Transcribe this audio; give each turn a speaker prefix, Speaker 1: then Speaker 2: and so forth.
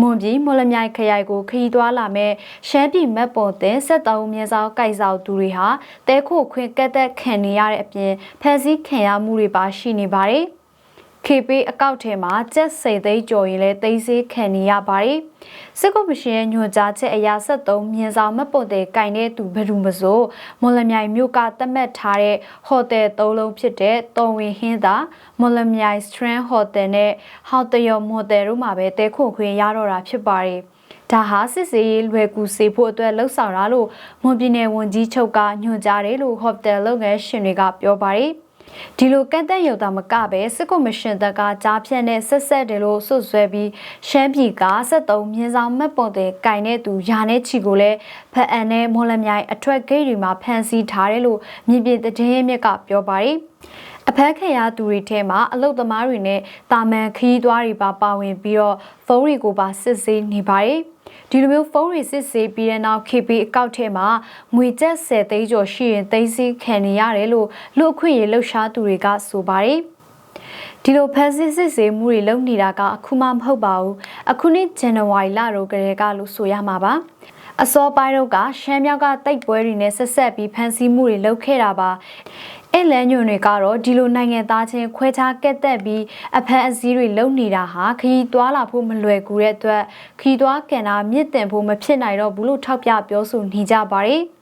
Speaker 1: မွန်ပြည်မော်လမြိုင်ခရိုင်ကိုခရီးသွားလာမဲ့ရှမ်းပြည်မက်ပေါ်တဲ့ဆက်တောင်းမြင်းဆောင်ကိုက်ဆောင်သူတွေဟာတဲခိုခွင့်ကက်သက်ခံနေရတဲ့အပြင်ဖန်ဆီးခံရမှုတွေပါရှိနေပါတယ်။ KP အကောက်ထဲမှာကြက်စိတ်သိမ်းကြော်ရင်လည်းသိမ်းစေးခံနေရပါတယ်။စစ်ကုမရှင်ရဲ့ညွှန်ကြားချက်အရ73မြင်းဆောင်မက်ပေါ်တဲ့ကင်တဲ့သူဘယ်သူမဆိုမော်လမြိုင်မြို့ကသတ်မှတ်ထားတဲ့ဟိုတယ်၃လုံးဖြစ်တဲ့တော်ဝင်ဟင်းသာမော်လမြိုင် Strand Hotel နဲ့ဟောက်တယောမော်တယ်တို့မှာပဲတဲခွန်ခွင့်ရတော့တာဖြစ်ပါတယ်။ဒါဟာစစ်စေးရေးလွယ်ကူစေဖို့အတွက်လှုပ်ဆောင်တာလို့မွန်ပြည်နယ်ဝန်ကြီးချုပ်ကညွှန်ကြားတယ်လို့ဟိုတယ်လုပ်ငန်းရှင်တွေကပြောပါတယ်။ ဒီလိုကန့်တက်ရုံသာမကပဲစစ်ကော်မရှင်တပ်ကကြားဖြတ်နဲ့ဆက်ဆက်တယ်လို့ဆွဆွဲပြီးရှမ်းပြည်က73မြင်းဆောင်မက်ပေါ်တဲ့ကင်တဲ့သူယာနဲ့ချီကိုလည်းဖအန်နဲ့မော်လမြိုင်အထွက်ဂိတ်တွေမှာဖမ်းဆီးထားတယ်လို့မြင့်ပြတဲ့တည်င်းမြက်ကပြောပါတယ်အဖက်ခရသူတွေထဲမှာအလုတ်သမားတွေနဲ့တာမန်ခရီးသွားတွေပါပါဝင်ပြီးတော့ဖုန်းတွေကိုပါစစ်ဆေးနေပါတယ်။ ဒီလိုမျိုးဖုန်းတွေစစ်ဆေးပြီးတဲ့နောက် KP အကောက်ထဲမှာငွေကျပ်10သိန်းကျော်ရှိရင်သိမ်းဆည်းခံနေရတယ်လို့လူအခွင့်ရေးလှုပ်ရှားသူတွေကဆိုပါတယ်။ဒီလိုဖန်ဆီးစစ်ဆေးမှုတွေလုပ်နေတာကအခုမှမဟုတ်ပါဘူး။အခုနှစ်ဇန်နဝါရီလတော့ကလေးကလို့ဆိုရမှာပါ။အစောပိုင်းတော့ကရှမ်းမြောက်ကတိတ်ပွဲတွေနဲ့ဆက်ဆက်ပြီးဖန်ဆီးမှုတွေလုပ်ခဲ့တာပါ အဲ့လန်းညွန်တွေကတော့ဒီလိုနိုင်ငံသားချင်းခွဲခြားကက်သက်ပြီးအဖက်အစည်းတွေလုပ်နေတာဟာခရီးသွားလာဖို့မလွယ်ကူတဲ့အတွက်ခရီးသွားကန်တာမြင့်တင်ဖို့မဖြစ်နိုင်တော့ဘူးလို့ထောက်ပြပြောဆိုနေကြပါတယ်